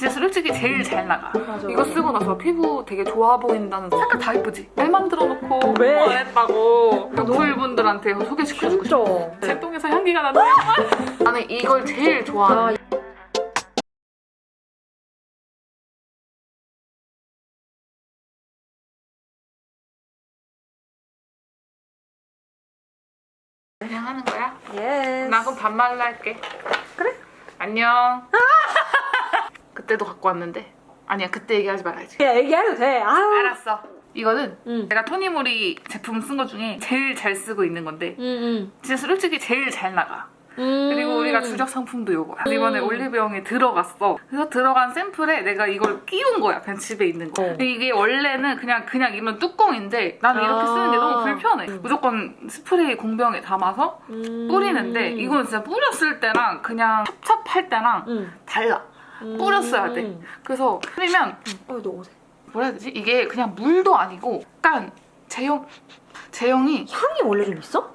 진짜 솔직히 제일 잘 나가. 맞아. 이거 쓰고 나서 피부 되게 좋아 보인다는 색깔 다 예쁘지? 내 맘들어 놓고 왜? 뭐 했다고 커플분들한테 소개시켜주고 싶어. 제 똥에서 향기가 나네요. 나는 이걸 제일 좋아하는. 아, 그냥 하는 거야? 예스. 나 그럼 반말로 할게. 그래? 안녕. 그때도 갖고 왔는데. 아니야, 그때 얘기하지 말아야지. 야, 얘기해도 돼. 아. 알았어. 이거는 응. 내가 토니모리 제품 쓴 거 중에 제일 잘 쓰고 있는 건데 응, 진짜 솔직히 제일 잘 나가. 응. 그리고 우리가 주력 상품도 이거야. 이번에 음. 올리브영에 들어갔어. 그래서 들어간 샘플에 내가 이걸 끼운 거야. 그냥 집에 있는 거. 어. 근데 이게 원래는 그냥 그냥 이런 뚜껑인데 나는 이렇게 아. 쓰는 게 너무 불편해. 음. 무조건 스프레이 공병에 담아서 음. 뿌리는데 이거는 진짜 뿌렸을 때랑 그냥 찹찹할 때랑 응. 달라. 음. 뿌렸어야 돼. 그래서 뿌리면 어, 너 옷에. 뭐라 해야 되지? 이게 그냥 물도 아니고 약간 제형 제형이 향이 원래 좀 있어?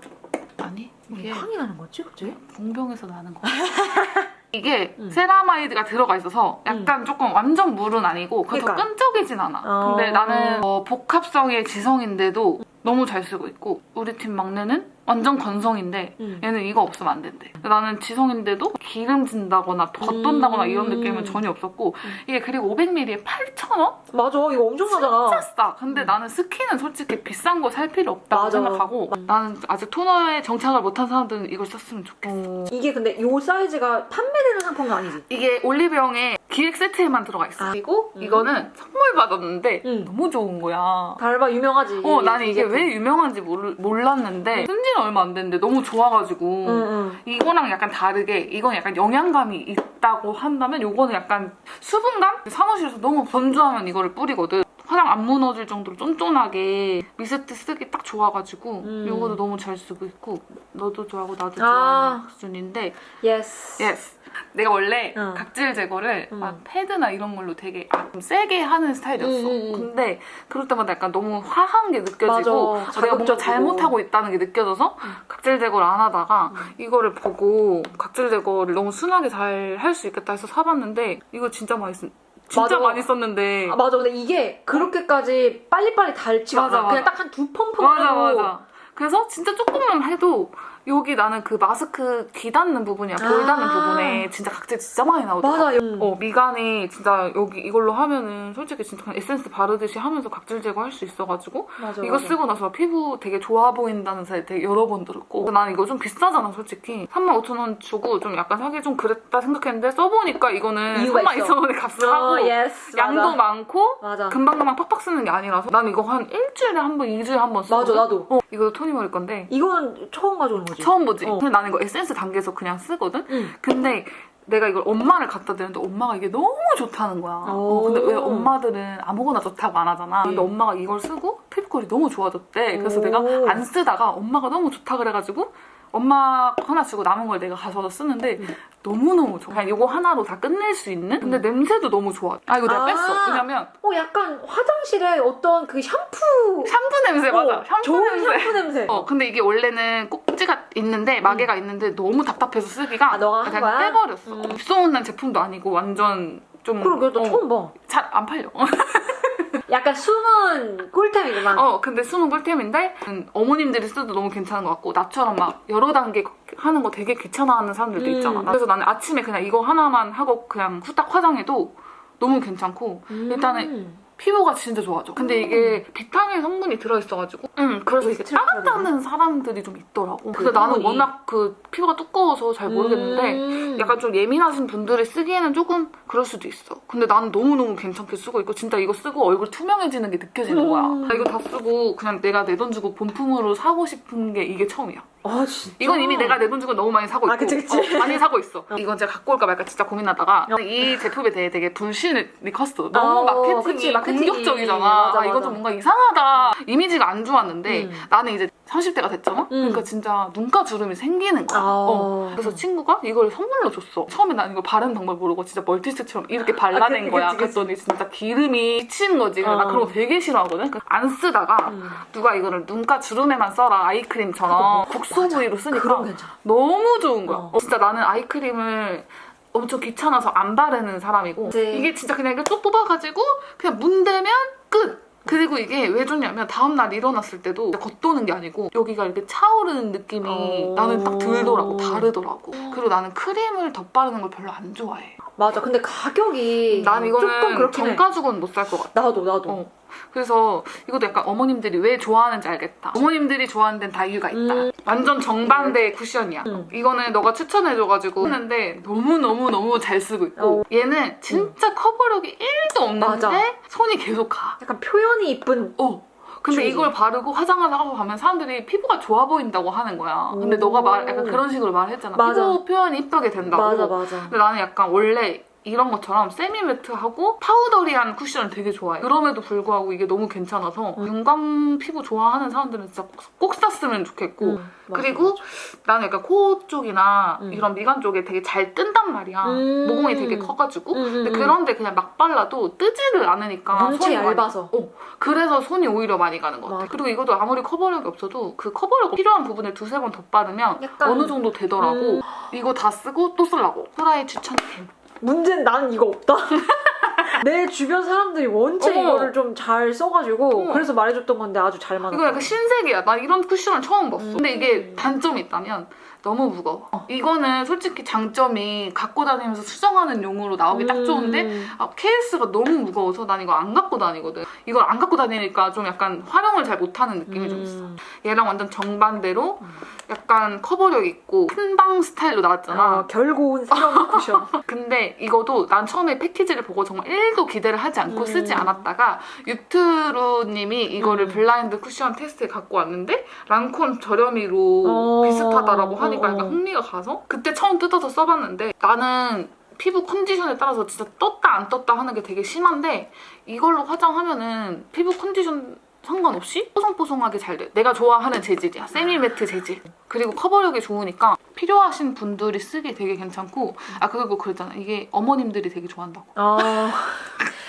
아니 이게 향이 나는 거지, 갑자기? 공병에서 나는 거. 이게 음. 세라마이드가 들어가 있어서 약간 조금 완전 물은 아니고 그렇다고 그러니까. 끈적이진 않아. 어. 근데 나는 어, 복합성의 지성인데도 너무 잘 쓰고 있고 우리 팀 막내는 완전 건성인데 응. 얘는 이거 없으면 안 된대. 나는 지성인데도 기름진다거나 덧돈다거나 음. 이런 느낌은 전혀 없었고 이게 그리고 500ml에 8,000원? 맞아, 이거 엄청 나잖아. 진짜 싸. 근데 나는 스킨은 솔직히 비싼 거 살 필요 없다고 맞아. 생각하고 맞아. 나는 아직 토너에 정착을 못한 사람들은 이걸 썼으면 좋겠어. 어. 이게 근데 요 사이즈가 판매되는 상품은 아니지? 이게 올리브영에 기획 세트에만 들어가 있어. 아. 그리고 음. 이거는 선물 받았는데 응. 너무 좋은 거야. 달바 유명하지. 어, 나는 이게. 왜 유명한지 몰, 몰랐는데 쓴 지는 얼마 안 됐는데 너무 좋아가지고 응, 응. 이거랑 약간 다르게 이건 약간 영양감이 있다고 한다면 이거는 약간 수분감? 사무실에서 너무 건조하면 이거를 뿌리거든. 화장 안 무너질 정도로 쫀쫀하게 미스트 쓰기 딱 좋아가지고 음. 이거도 너무 잘 쓰고 있고 너도 좋아하고 나도 아. 좋아하는 수준인데 예스. 예스. 내가 원래 응. 각질 제거를 응. 막 패드나 이런 걸로 되게 아, 좀 세게 하는 스타일이었어. 응, 응, 응. 근데 그럴 때마다 약간 너무 화한 게 느껴지고 맞아. 어, 내가 뭔가. 잘못하고 있다는 게 느껴져서 각질 제거를 안 하다가 이거를 보고 각질 제거를 너무 순하게 잘 할 수 있겠다 해서 사봤는데 이거 진짜 쓴 진짜 맞아. 많이 썼는데 아, 맞아. 근데 이게 그렇게까지 빨리빨리 닳지가 맞아, 않아. 그냥 맞아. 딱한 두 펌프 맞아 맞아. 그래서 진짜 조금만 해도 여기 나는 그 마스크 귀 닿는 부분이야 볼 아. 닿는 부분에 진짜 각질 진짜 많이 나오더라고. 맞아. 어, 미간이 진짜 여기 이걸로 하면은 솔직히 진짜 그냥 에센스 바르듯이 하면서 각질 제거할 수 있어가지고 맞아. 이거 맞아. 쓰고 나서 피부 되게 좋아 보인다는 사실 되게 여러 번 들었고 난 이거 좀 비싸잖아 솔직히 35,000원 주고 좀 약간 사기 좀 그랬다 생각했는데 써보니까 이거는 이유가 32,000원에 값을 하고 어, 예스. 양도 맞아. 많고 맞아. 금방금방 팍팍 쓰는 게 아니라서 난 이거 한 일주일에 한 번, 이주일에 한 번 쓰고 맞아, 나도. 어, 이거 토니모리 건데 이건 처음 가져오는 거지. 처음 보지? 어. 근데 나는 이거 에센스 단계에서 그냥 쓰거든? 응. 근데 내가 이걸 엄마를 갖다 대는데 엄마가 이게 너무 좋다는 거야. 어, 오. 근데 왜 엄마들은 아무거나 좋다고 안 하잖아. 근데 음. 엄마가 이걸 쓰고 피부결이 너무 좋아졌대. 그래서 오. 내가 안 쓰다가 엄마가 너무 좋다 그래가지고 엄마 거 하나 주고 남은 걸 내가 가져와서 쓰는데 음. 너무너무 좋아. 그냥 이거 하나로 다 끝낼 수 있는? 근데 냄새도 너무 좋아. 아, 이거 내가 아. 뺐어. 왜냐면 어, 약간 화장실에 어떤 그 샴푸. 샴푸 냄새 맞아. 어, 샴푸 좋은 냄새. 샴푸 냄새. 어, 근데 이게 원래는 꼭지가 있는데 마개가 있는데 너무 답답해서 쓰기가 아, 너가 한 그냥 거야? 빼버렸어. 음. 입소문 난 제품도 아니고 완전 좀 그러게, 나 어, 처음 봐. 잘 안 팔려. 약간 숨은 꿀템이구만. 어, 근데 숨은 꿀템인데 음, 어머님들이 써도 너무 괜찮은 것 같고 나처럼 막 여러 단계 하는 거 되게 귀찮아하는 사람들도 음. 있잖아. 그래서 나는 아침에 그냥 이거 하나만 하고 그냥 후딱 화장해도 너무 괜찮고 음. 일단은 피부가 진짜 좋아져. 근데 이게 비타민 성분이 들어있어가지고. 응, 그래서 이게 따갑다는 사람들이 좀 있더라고. 근데 그 나는 성분이. 워낙 그 피부가 두꺼워서 잘 모르겠는데 음. 약간 좀 예민하신 분들이 쓰기에는 조금 그럴 수도 있어. 근데 나는 너무너무 괜찮게 쓰고 있고 진짜 이거 쓰고 얼굴 투명해지는 게 느껴지는 거야. 음. 나 이거 다 쓰고 그냥 내가 내 돈 주고 본품으로 사고 싶은 게 이게 처음이야. 아, 진짜. 이건 이미 내가 내 돈 주고 너무 많이 사고 있고 아, 그치, 그치. 어, 많이 사고 있어. 이건 제가 갖고 올까 말까 진짜 고민하다가 이 제품에 대해 되게 불신이 컸어. 너무 어, 마케팅이 그치, 마케팅이. 공격적이잖아. 맞아, 아, 이건 맞아. 좀 뭔가 이상하다. 이미지가 안 좋았는데 음. 나는 이제 30대가 됐잖아? 그러니까 진짜 눈가 주름이 생기는 거야. 아. 어. 그래서 친구가 이걸 선물로 줬어. 처음에 난 이거 바르는 방법 모르고 진짜 멀티스트처럼 이렇게 발라낸 그치, 거야. 그치, 그치. 그랬더니 진짜 기름이 미치는 거지. 그래서 나 어. 그런 거 되게 싫어하거든. 그래서 안 쓰다가 음. 누가 이거를 눈가 주름에만 써라 아이크림처럼 국소 부위로 쓰니까 그럼 괜찮아. 너무 좋은 거야. 어. 어, 진짜 나는 아이크림을 엄청 귀찮아서 안 바르는 사람이고 네. 이게 진짜 그냥 이거 쭉 뽑아가지고 그냥 문대면 끝. 그리고 이게 왜 좋냐면 다음날 일어났을 때도 겉도는 게 아니고 여기가 이렇게 차오르는 느낌이 어. 나는 딱 들더라고 다르더라고 그리고 나는 크림을 덧바르는 걸 별로 안 좋아해 맞아. 근데 가격이 난 이거는 조금 그렇긴 해. 정가 주고는 못살 것 같아 나도 나도. 어. 그래서 이것도 약간 어머님들이 왜 좋아하는지 알겠다. 어머님들이 좋아하는 데는 다 이유가 있다. 음. 완전 정반대 쿠션이야. 음. 이거는 너가 추천해줘가지고 했는데 너무너무너무 잘 쓰고 있고 어. 얘는 진짜 커버력이 1도 없는데 맞아. 손이 계속 가. 약간 표현이 이쁜. 어. 근데 줄이지. 이걸 바르고 화장을 하고 가면 사람들이 피부가 좋아 보인다고 하는 거야. 근데 오. 너가 말 약간 그런 식으로 말했잖아. 맞아. 피부 표현이 이쁘게 된다고. 맞아 맞아. 근데 나는 약간 원래 이런 것처럼 세미 매트하고 파우더리한 쿠션을 되게 좋아해. 그럼에도 불구하고 이게 너무 괜찮아서 음. 윤광 피부 좋아하는 사람들은 진짜 꼭, 꼭 샀으면 좋겠고 음, 맞아, 그리고 맞아. 나는 약간 코 쪽이나 음. 이런 미간 쪽에 되게 잘 뜬단 말이야. 음. 모공이 되게 커가지고 음, 음, 근데 음. 그런데 그냥 막 발라도 뜨지를 않으니까 손이 많이- 얇아서. 어, 그래서 손이 오히려 많이 가는 것 같아. 맞아. 그리고 이것도 아무리 커버력이 없어도 그 커버력 필요한 부분에 두세 번 덧바르면 약간 어느 정도 되더라고. 음. 이거 다 쓰고 또 쓰려고. 후라이 추천템. 문제는 나는 이거 없다. 내 주변 사람들이 원체 어머. 이거를 좀 잘 써가지고 어머. 그래서 말해줬던 건데 아주 잘 맞았다. 이거 약간 신세계야. 나 이런 쿠션을 처음 봤어. 음. 근데 이게 단점이 있다면 너무 무거워. 이거는 솔직히 장점이 갖고 다니면서 수정하는 용으로 나오기 딱 좋은데 음. 아, 케이스가 너무 무거워서 난 이거 안 갖고 다니거든. 이걸 안 갖고 다니니까 좀 약간 활용을 잘 못하는 느낌이 좀 있어. 음. 얘랑 완전 정반대로 음. 약간 커버력 있고 큰방 스타일로 나왔잖아. 아, 결고운 세럼 쿠션. 근데 이것도 난 처음에 패키지를 보고 정말 1도 기대를 하지 않고 음. 쓰지 않았다가 유트루님이 이거를 음. 블라인드 쿠션 테스트에 갖고 왔는데 랑콘 저렴이로 어. 비슷하다라고 하니까 어, 어. 약간 흥미가 가서 그때 처음 뜯어서 써봤는데 나는 피부 컨디션에 따라서 진짜 떴다 안 떴다 하는 게 되게 심한데 이걸로 화장하면은 피부 컨디션 상관없이 뽀송뽀송하게 잘 돼. 내가 좋아하는 재질이야. 세미매트 재질. 그리고 커버력이 좋으니까 필요하신 분들이 쓰기 되게 괜찮고 아 그리고 그랬잖아. 이게 어머님들이 되게 좋아한다고. 아,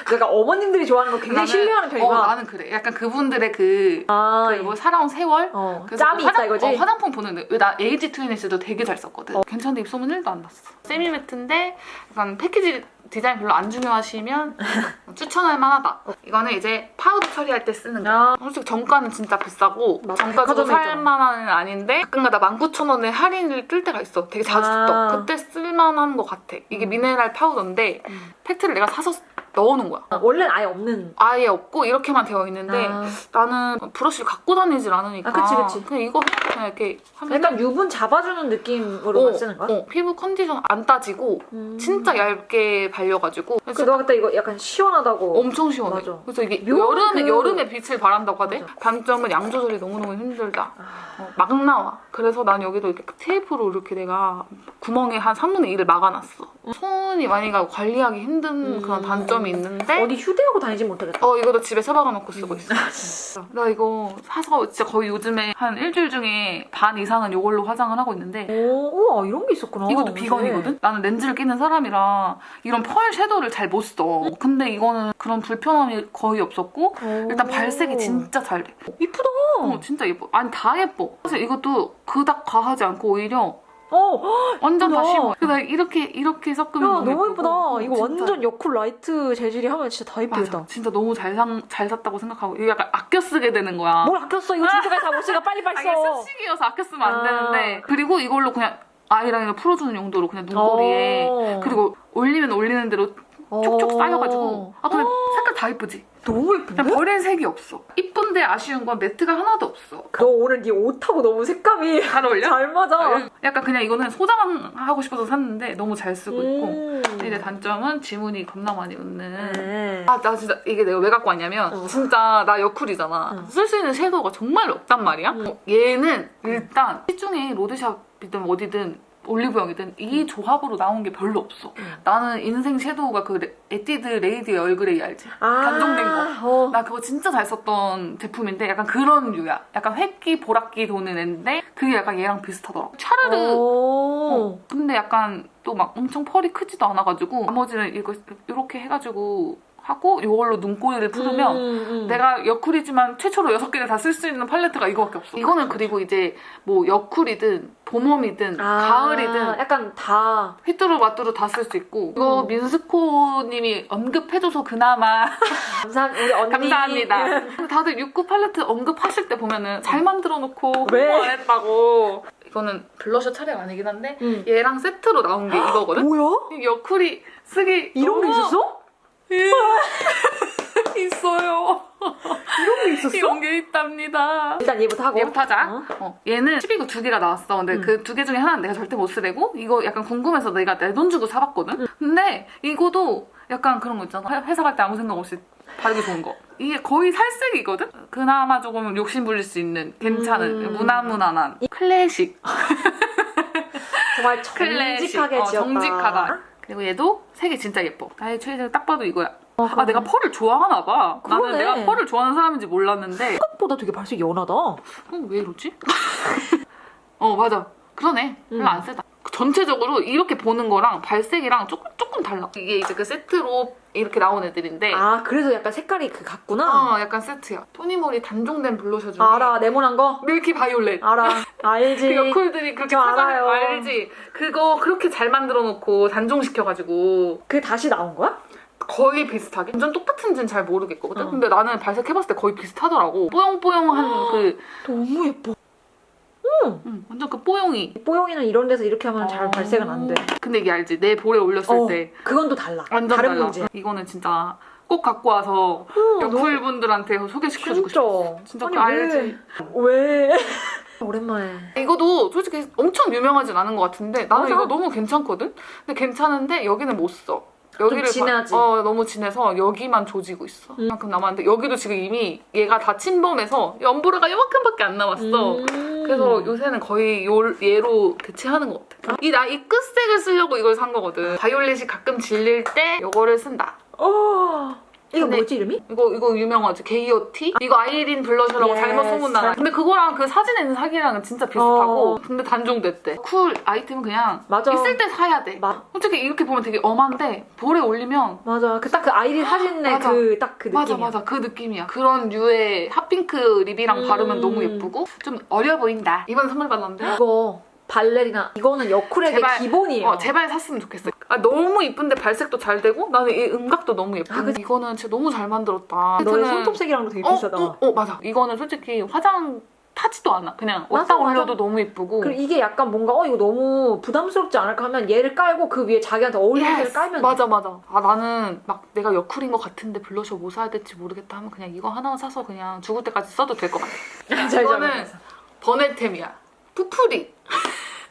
그러니까 어머님들이 좋아하는 거 굉장히 나는- 신뢰하는 편이구나. 어, 나는 그래. 약간 그분들의 그, 아, 그뭐 살아온 세월? 어, 그래서 짬이 화장, 있다 이거지? 어, 화장품 보는데 왜 나 에이지 트윈니스도 되게 잘 썼거든. 괜찮은데 입소문 1도 안 났어. 세미매트인데 약간 패키지 디자인 별로 안 중요하시면 추천할 만하다. 이거는 이제 파우더 처리할 때 쓰는 거. 아, 솔직히 정가는 진짜 비싸고 맞아. 정가 주고 백화점에 있잖아. 살만한 아닌데 가끔가다 19,000원에 할인을 뜰 때가 있어. 되게 자주 아. 떠. 그때 쓸만한 것 같아. 이게 미네랄 파우더인데 음. 팩트를 내가 사서 넣어놓은 거야. 원래는 아예 없는. 아예 없고 이렇게만 되어 있는데 아, 나는 브러쉬를 갖고 다니질 않으니까 아, 그치, 그치. 그냥 이거 그냥 이렇게 하면 약간 유분 잡아주는 느낌으로만 쓰는 거야? 어, 피부 컨디션 안 따지고 음. 진짜 얇게 발려가지고 그너 그때 이거 약간 시원하다고. 엄청 시원해. 맞아. 그래서 이게 여름에 그- 여름에 빛을 발한다고 하대. 맞아. 단점은 양 조절이 너무너무 힘들다. 아, 어, 막 나와. 그래서 난 여기도 이렇게 테이프로 이렇게 내가 구멍에 한 3분의 1을 막아놨어. 손이 많이 가고 관리하기 힘든 음. 그런 단점이 있는데 어디 휴대하고 다니진 못하겠다. 어 이것도 집에 처박아놓고 쓰고 음. 있어. 진짜. 나 이거 사서 진짜 거의 요즘에 한 일주일 중에 반 이상은 이걸로 화장을 하고 있는데 오, 우와, 이런 게 있었구나. 이것도. 비건이거든? 나는 렌즈를 끼는 사람이라 이런 펄 섀도우를 잘 못 써. 근데 이거는 그런 불편함이 거의 없었고 오. 일단 발색이 진짜 잘 돼. 이쁘다. 어, 진짜 예뻐. 아니 다 예뻐. 사실 이것도 그닥 과하지 않고 오히려 어, 완전 다 예쁘다. 심어. 그래서 이렇게 이렇게 야, 섞으면 너무 예쁘고. 예쁘다. 어, 이거 진짜 완전 여쿨 라이트 재질이 하면 진짜 다 예쁘겠다. 맞아. 진짜 너무 잘, 상, 잘 샀다고 생각하고 이게 약간 아껴 쓰게 되는 거야. 뭘 아꼈어? 이거 진짜까지 다못 쓰니까 빨리 빨리 아, 이게 써. 습식이어서 아껴 쓰면 안 아. 되는데 그리고 이걸로 그냥 아이라인을 풀어주는 용도로 그냥 눈꼬리에 어. 그리고 올리면 올리는 대로 촉촉 어. 쌓여가지고 아 근데 색깔 다 이쁘지? 너무 예쁜데? 그냥 버린 색이 없어 이쁜데 아쉬운 건 매트가 하나도 없어 너 오늘 네 옷하고 너무 색감이 잘 어울려? 잘 맞아. 약간 그냥 이거는 소장하고 싶어서 샀는데 너무 잘 쓰고 있고 음. 이제 단점은 지문이 겁나 많이 웃는 네. 아나 진짜 이게 내가 왜 갖고 왔냐면 어. 진짜 나 여쿨이잖아 응. 쓸수 있는 섀도우가 정말 없단 말이야 응. 어, 얘는 일단 시중에 로드샵 이든 어디든 올리브영이든 이 조합으로 나온 게 별로 없어 응. 나는 인생 섀도우가 그 레- 에뛰드 레이디 얼그레이 알지? 아, 단종된 거. 나 그거 진짜 잘 썼던 제품인데 약간 그런 류야 약간 획기 보랏기 도는 애인데 그게 약간 얘랑 비슷하더라고 차르르 오. 어, 근데 약간 또 막 엄청 펄이 크지도 않아가지고 나머지는 이거 이렇게 해가지고 하고 이걸로 눈꼬리를 풀으면 음, 음. 내가 여쿨이지만 최초로 여섯 개를 다 쓸 수 있는 팔레트가 이거밖에 없어. 이거는 그리고 이제 뭐 여쿨이든 봄웜이든 아, 가을이든 약간 다 휘뚜루 마뚜루 다 쓸 수 있고 이거 음. 민스코님이 언급해줘서 그나마 감사 우리 언니 감사합니다. 다들 육구 팔레트 언급하실 때 보면은 잘 만들어 놓고 왜? 홍보 안 했다고. 이거는 블러셔 차례가 아니긴 한데 음. 얘랑 세트로 나온 게 이거거든. 뭐야? 이 여쿨이 쓰기 이런 게 너무- 있었어? 예. 있어요. 이런 게 있었어? 이런 게 있답니다. 일단 얘부터 하고 얘부터 하자. 어? 어, 얘는 12구 두 개가 나왔어. 근데 음. 그두 개 중에 하나는 내가 절대 못 쓰래고 이거 약간 궁금해서 내가 내 돈 주고 사봤거든. 음. 근데 이거도 약간 그런 거 있잖아. 회- 회사 갈 때 아무 생각 없이 바르기 좋은 거. 이게 거의 살색이거든. 그나마 조금 욕심 부릴 수 있는 괜찮은 음. 무난무난한 클래식. 정말 클래식. 정직하게 어, 지었다 정직하다. 그리고 얘도 색이 진짜 예뻐. 나의 최애색 딱 봐도 이거야. 어, 아 그러네. 내가 펄을 좋아하나 봐. 나는 그러네. 내가 펄을 좋아하는 사람인지 몰랐는데 생각보다 되게 발색이 연하다 어, 왜 이러지? 어, 맞아. 그러네. 별로 음. 안 세다. 전체적으로 이렇게 보는 거랑 발색이랑 조금, 조금 달라. 이게 이제 그 세트로 이렇게 나온 애들인데, 아 그래서 약간 색깔이 그 같구나 어, 약간 세트야. 토니모리 단종된 블러셔 중에 알아 네모난 거? 밀키 바이올렛. 알아 알지 그 여쿨들이 그렇게 저 찾아 알아요. 알지? 그거 그렇게 잘 만들어 놓고 단종시켜가지고 그게 다시 나온 거야? 거의 비슷하게 완전 똑같은지는 잘 모르겠거든. 어. 근데 나는 발색해봤을 때 거의 비슷하더라고. 뽀용뽀용한 그 너무 예뻐 음, 완전 그 뽀용이. 뽀용이는 이런 데서 이렇게 하면 잘 어. 발색은 안 돼 근데 이게 알지? 내 볼에 올렸을 어, 때 그건 또 달라 완전 다른 달라. 문제 이거는 진짜 꼭 갖고 와서 어, 너무- 여쿨 분들한테 소개시켜주고 진짜 싶어. 진짜 아니, 그거 알지? 왜? 왜? 오랜만에 이거도 솔직히 엄청 유명하진 않은 것 같은데 나는 맞아. 이거 너무 괜찮거든? 근데 괜찮은데 여기는 못 써. 여기를 봐- 진하지? 어 너무 진해서 여기만 조지고 있어. 음. 그만큼 남았는데 여기도 지금 이미 얘가 다 침범해서 연보라가 요만큼밖에 안 남았어. 음. 그래서 요새는 거의 요, 얘로 대체하는 것 같아. 이나 이 끝색을 쓰려고 이걸 산 거거든. 바이올렛이 가끔 질릴 때 이거를 쓴다. 어. 이거 뭐지 이름이? 이거 이거 유명하지 게이어티 이거 아이린 블러셔라고 Yes. 잘못 소문나나 근데 그거랑 그 사진에 있는 사기랑은 진짜 비슷하고 어. 근데 단종됐대. 쿨 아이템은 그냥 맞아. 있을 때 사야 돼. 마- 솔직히 이렇게 보면 되게 엄한데 볼에 올리면 맞아. 그 딱 그 아이린 사진의 맞아. 그 딱 그 느낌이야. 맞아. 맞아 그 느낌이야. 그런 류의 핫핑크 립이랑 음. 바르면 너무 예쁘고 좀 어려 보인다. 이번에 선물 받았는데. 이거 발레리나 이거는 여쿨에게 제발, 기본이에요 어, 제발 샀으면 좋겠어. 아, 너무 이쁜데 발색도 잘 되고 나는 이 음각도 너무 예쁘고 아, 그치. 이거는 진짜 너무 잘 만들었다. 너의 하여튼은- 손톱색이랑도 되게 어, 비슷하다 어, 어, 맞아. 이거는 솔직히 화장 타지도 않아. 그냥 맞아, 왔다 올려도. 너무 예쁘고. 그리고 이게 약간 뭔가 어 이거 너무 부담스럽지 않을까 하면 얘를 깔고 그 위에 자기한테 어울리는 Yes. 애를 깔면 맞아 맞아. 아 나는 막 내가 여쿨인 것 같은데 블러셔 뭐 사야 될지 모르겠다 하면 그냥 이거 하나 사서 그냥 죽을 때까지 써도 될 것 같아. 잘 이거는. 버네템이야. 푸프리.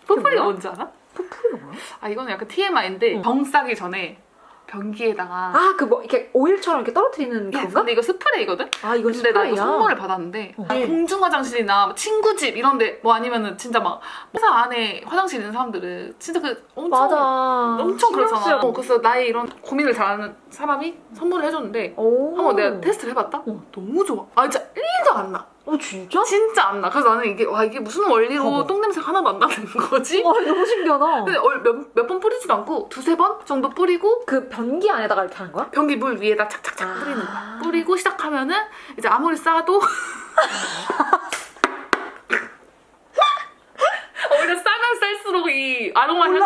뭐야? 뭔지 알아? 푸푸리가 뭐야? 아 이거는 약간 TMI인데 응. 병 싸기 전에 변기에다가 아 그 뭐 이렇게 오일처럼 이렇게 떨어뜨리는 예, 그건가? 근데 이거 스프레이거든? 아 이건 근데 나 이거 스프레이야. 선물을 받았는데 어. 아, 공중 화장실이나 친구 집 이런 데 뭐 아니면은 진짜 막 회사 안에 화장실 있는 사람들은 진짜 그 엄청 맞아 엄청 신경 그렇잖아. 쓰여. 어, 그래서 나의 이런 고민을 잘하는 사람이 선물을 해줬는데 오. 한번 내가 테스트를 해봤다. 어. 너무 좋아. 아 진짜 1도 안 나. 어 진짜? 진짜 안 나. 그래서 나는 이게 와 이게 무슨 원리로 어머. 똥 냄새 가 하나도 안 나는 거지? 와 너무 신기하다 근데 몇번 뿌리지도 않고 두세 번 정도 뿌리고 그 변기 안에다가 이렇게 하는 거야? 변기 물 위에다 착착착 아. 뿌리는 거야. 뿌리고 시작하면은 이제 아무리 싸도 오히려 싸면 쌀수록 이 아로마 향기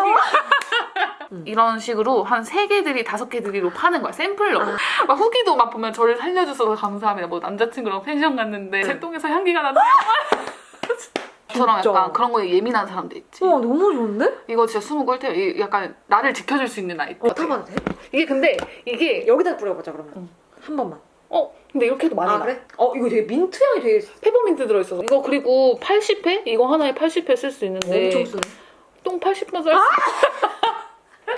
올라와. 이런 식으로 한 세 개들이 다섯 개들이로 파는 거야 샘플로 아. 막 후기도 막 보면 저를 살려주셔서 감사합니다 뭐 남자친구랑 펜션 갔는데 제 똥에서 향기가 난대요 저랑. 약간 그런 거에 예민한 사람들 있지 와 너무 좋은데? 이거 진짜 스무 꿀템 이 약간 나를 지켜줄 수 있는 아이템 어 타봐도 돼? 이게 근데 이게 여기다 뿌려보자 그러면 응. 한 번만 어 근데 이렇게 해도 많이 아 나 그래? 어 이거 되게 민트 향이 되게 페퍼민트 들어있어서 이거 그리고 80회? 이거 하나에 80회 쓸 수 있는데 엄청 쓰네 똥 80번 쓸 수...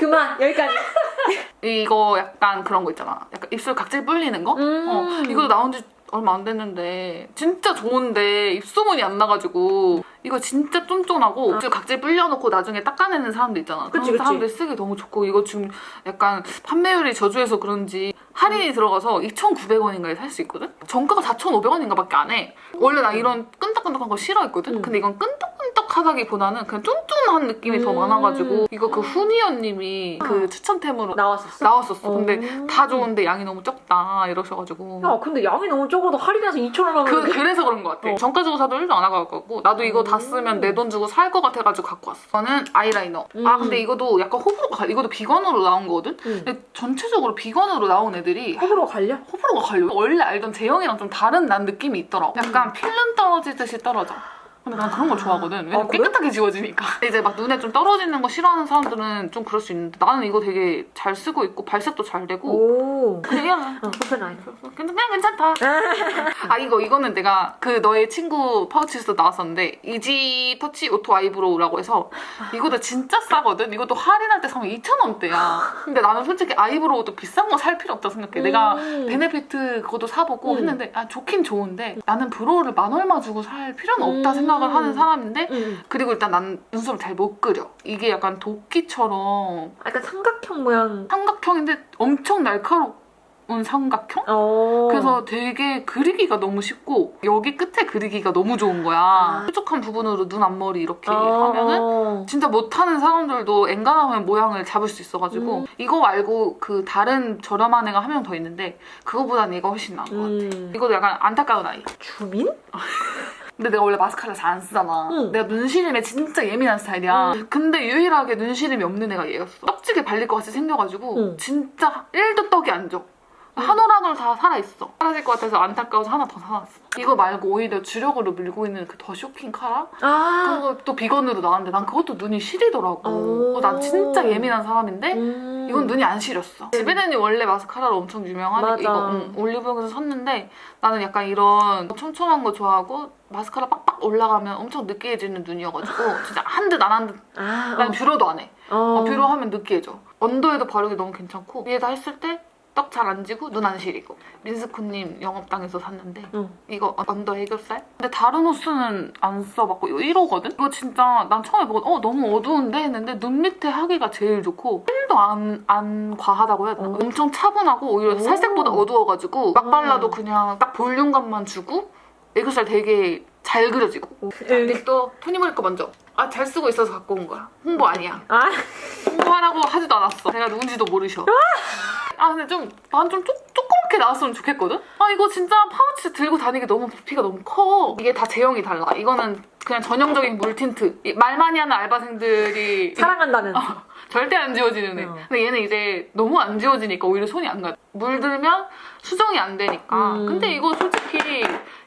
그만 여기까지 이거 약간 그런 거 있잖아 약간 입술 각질 불리는 거? 음. 어, 이거 나온 지 얼마 안 됐는데 진짜 좋은데 입소문이 안 나가지고 이거 진짜 쫀쫀하고 입술 각질 불려놓고 나중에 닦아내는 사람도 있잖아 그치, 그런 그치. 사람들 쓰기 너무 좋고 이거 지금 약간 판매율이 저조해서 그런지 할인이 들어가서 2,900원인가에 살 수 있거든? 정가가 4,500원인가 밖에 안 해. 원래 나 이런 끈적끈적한 거 싫어했거든? 음. 근데 이건 끈적끈적하다기보다는 그냥 쫀쫀한 느낌이 더 음. 많아가지고 이거 그 후니언님이 그 추천템으로 나왔었어? 나왔었어. 근데 어. 다 좋은데 양이 너무 적다 이러셔가지고 야 근데 양이 너무 적어도 할인해서 2,000원 하면 그, 그래서 그런 것 같아. 어. 정가 주고 사도 1도 안 하고 나도 이거 다 음. 쓰면 내 돈 주고 살 것 같아가지고 갖고 왔어. 이거는 아이라이너. 음. 아 근데 이것도 약간 호불호가 갈 이것도 비건으로 나온 거거든? 응. 근데 전체적으로 비건으로 나온 애들이 호불호 갈려? 호불호가 갈려. 원래 알던 제형이랑 좀 다른 난 느낌이 있더라고. 음. 약간 필름 떨어지듯이 떨어져. 근데 난 그런 걸 좋아하거든. 왜냐면 아, 그래? 깨끗하게 지워지니까. 이제 막 눈에 좀 떨어지는 거 싫어하는 사람들은 좀 그럴 수 있는데 나는 이거 되게 잘 쓰고 있고 발색도 잘 되고 오. 그냥 어, 소편 라이너. 그냥 괜찮다. 아 이거 이거는 내가 그 너의 친구 파우치에서 나왔었는데 이지 터치 오토 아이브로우라고 해서 이것도 진짜 싸거든. 이것도 할인할 때 사면 2,000원대야. 근데 나는 솔직히 아이브로우도 비싼 거 살 필요 없다 생각해. 내가 음. 베네피트 그것도 사보고 음. 했는데 아 좋긴 좋은데 나는 브로우를 만 얼마 주고 살 필요는 없다 음. 생각을 하는 사람인데 응. 그리고 일단 난 눈썹을 잘 못 그려. 이게 약간 도끼처럼 약간 삼각형 모양. 삼각형인데 엄청 날카로운 삼각형? 어. 그래서 되게 그리기가 너무 쉽고 여기 끝에 그리기가 너무 좋은 거야. 아. 뾰족한 부분으로 눈 앞머리 이렇게 어. 하면은 진짜 못하는 사람들도 엔간하면 모양을 잡을 수 있어가지고 음. 이거 말고 그 다른 저렴한 애가 한 명 더 있는데 그거보다는 얘가 훨씬 나은 것 같아. 음. 이것도 약간 안타까운 아이. 주민? 근데 내가 원래 마스카라 잘 안 쓰잖아. 응. 내가 눈시림에 진짜 예민한 스타일이야. 응. 근데 유일하게 눈시림이 없는 애가 얘였어. 떡지게 발릴 것 같이 생겨가지고 응. 진짜 1도 떡이 안 져. 한올한올다 살아있어. 사라질 것 같아서 안타까워서 하나 더 사놨어. 이거 말고 오히려 주력으로 밀고 있는 그 더 쇼킹 카라? 아. 그것도 비건으로 나왔는데 난 그것도 눈이 시리더라고. 오. 어, 난 진짜 예민한 사람인데 음. 이건 눈이 안 시렸어. 지베덴이 원래 마스카라로 엄청 유명하니까 맞아. 이거 응, 올리브영에서 샀는데 나는 약간 이런 촘촘한 거 좋아하고 마스카라 빡빡 올라가면 엄청 느끼해지는 눈이어가지고 진짜 한 듯 안 한 듯. 아. 난 뷰러도 안 해. 어. 어, 뷰러 하면 느끼해져. 언더에도 바르기 너무 괜찮고 위에다 했을 때 떡 잘 안 지고 눈 안 시리고 린스코님 영업당에서 샀는데 응. 이거 언더 애교살? 근데 다른 호스는 안 써봤고 이거 1호거든? 이거 진짜 난 처음에 보고 어 너무 어두운데 했는데 눈 밑에 하기가 제일 좋고 1도 안, 안 과하다고 해야 되나? 오. 엄청 차분하고 오히려 오. 살색보다 어두워가지고 막 발라도 음. 그냥 딱 볼륨감만 주고 애교살 되게 잘 그려지고 응. 립도 토니모니 거 먼저 아 잘 쓰고 있어서 갖고 온 거야 홍보 아니야 아. 홍보하라고 하지도 않았어. 내가 누군지도 모르셔. 아 근데 좀난좀 조그맣게 나왔으면 좋겠거든? 아 이거 진짜 파우치 들고 다니기 너무 부피가 너무 커. 이게 다 제형이 달라. 이거는 그냥 전형적인 물 틴트. 이 말 많이 하는 알바생들이 사랑한다는. 절대 안 지워지는 애. 어. 근데 얘는 이제 너무 안 지워지니까 오히려 손이 안 가. 물들면 수정이 안 되니까. 음. 근데 이거 솔직히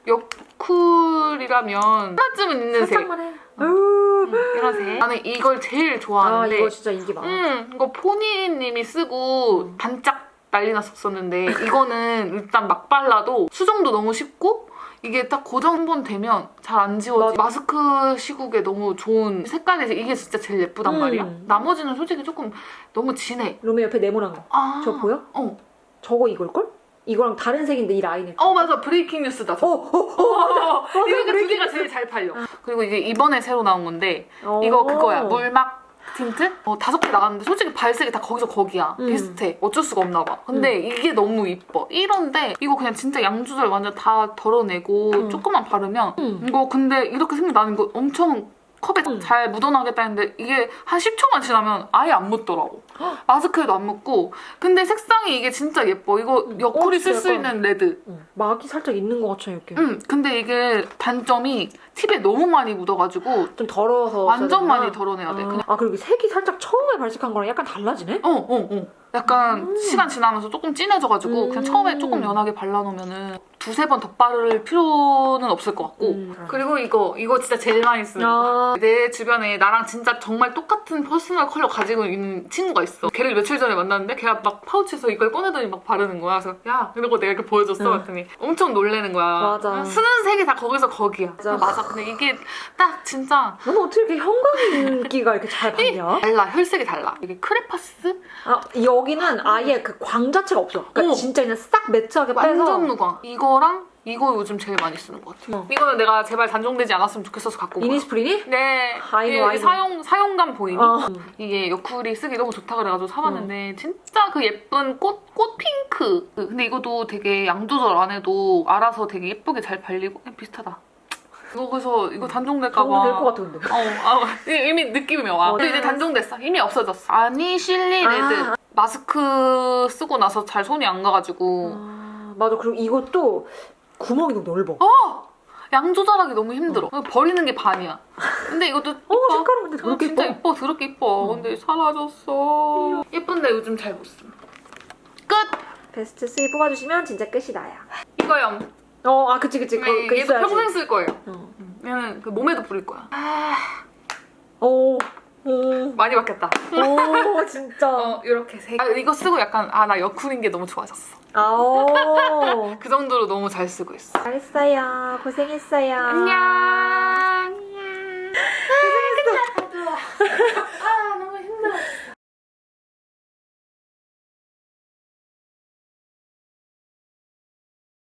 여 쿨이라면 하나쯤은 있는 색. 살짝만 해. 으. 이런 색. 나는 이걸 제일 아 좋아하는데 이거 진짜 인기 많아. 음, 이거 포니님이 쓰고 음. 반짝 난리 났었었는데 이거는 일단 막 발라도 수정도 너무 쉽고 이게 딱 고정 한 번 되면 잘 안 지워지. 마스크 시국에 너무 좋은 색깔이 이게 진짜 제일 예쁘단 음. 말이야. 나머지는 솔직히 조금 너무 진해. 로미 옆에 네모난 거. 아, 저 보여? 어, 저거 이걸 걸? 이거랑 다른 색인데 이 라인에. 어 맞아 브레이킹 뉴스다. 어, 저. 어, 어. 이거 두 개가 제일 잘 팔려. 그리고 이게 이번에 새로 나온 건데 어. 이거 그거야 물막 틴트? 어, 다섯 개 나갔는데 솔직히 발색이 다 거기서 거기야 음. 비슷해 어쩔 수가 없나 봐 근데 이게 너무 이뻐 이런데 이거 그냥 진짜 양 조절 완전 다 덜어내고 음. 조금만 바르면 음. 이거 근데 이렇게 생각 나는 거 엄청 컵에 음. 잘 묻어나겠다 했는데 이게 한 10초만 지나면 아예 안 묻더라고 마스크에도 안 묻고 근데 색상이 이게 진짜 예뻐 이거 음. 여쿨이 어, 쓸 수 있는 레드 응. 막이 살짝 있는 것 같아 이렇게. 응 근데 이게 단점이 팁에 너무 많이 묻어가지고 좀 덜어서. 완전? 많이 덜어내야 돼 아, 그냥 아 그리고 색이 살짝 처음에 발색한 거랑 약간 달라지네? 어, 어, 어. 약간 음. 시간 지나면서 조금 진해져가지고 음. 그냥 처음에 조금 연하게 발라놓으면은 두세 번 덧바를 필요는 없을 것 같고 음. 그리고 이거 이거 진짜 제일 많이 쓰는 거. 아, 내 주변에 나랑 진짜 정말 똑같은 퍼스널 컬러 가지고 있는 친구가 있어. 걔를 며칠 전에 만났는데 걔가 막 파우치에서 이걸 꺼내더니 막 바르는 거야. 그래서 야 이러고 내가 이렇게 보여줬어. 응. 그랬더니 엄청 놀래는 거야. 맞아. 쓰는 색이 다 거기서 거기야. 맞아. 맞아. 근데 이게 딱 진짜 너는 어떻게 이렇게 형광인기가 이렇게 잘 받냐? 달라. 혈색이 달라. 이게 크레파스 아 여기는 아예 그 광 자체가 없어. 그러니까 어. 진짜 그냥 싹 매트하게 빼서. 완전 무광. 이거 랑 이거 요즘 제일 많이 쓰는 것 같아요. 어. 이거는 내가 제발 단종되지 않았으면 좋겠어서 갖고 온. 이니스프리니? 네. 아이고, 이게 아이고. 사용 사용감 보이니? 어. 이게 여쿨이 쓰기 너무 좋다 그래가지고 사봤는데 진짜 그 예쁜 꽃, 꽃 핑크. 근데 이것도 되게 양 조절 안 해도 알아서 되게 예쁘게 잘 발리고 비슷하다. 이거 그래서 이거 단종될까봐. 방금 될것 같은데. 어, 아, 이미 느낌이 와. 어, 근데 이제 네. 단종됐어. 이미 없어졌어. 아니 실리 레드. 아. 마스크 쓰고 나서 잘 손이 안 가가지고. 아, 맞아. 그리고 이것도 구멍이 너무 넓어. 어! 양 조절하기 너무 힘들어. 버리는 게 반이야. 근데 이것도 어, 이뻐. 색깔은 근데 어, 더럽게 진짜 예뻐. 예뻐. 더럽게 예뻐. 어. 근데 사라졌어. 예쁜데 요즘 잘못 씁. 끝! 베스트 3 뽑아주시면 진짜 끝이 나야. 이거요. 어, 아, 그치, 그치. 그, 네, 그 얘도 있어야지. 평생 쓸 거예요. 어. 얘는 그 몸에도 부릴 거야. 오, 오, 음. 많이 바뀌었다. 오 진짜. 어, 이렇게 세. 아, 이거 쓰고 약간 아 나 여쿨인 게 너무 좋아졌어. 아, 그 정도로 너무 잘 쓰고 있어. 잘했어요. 고생했어요. 안녕. 안녕. 고생했어. 아 너무 힘들어.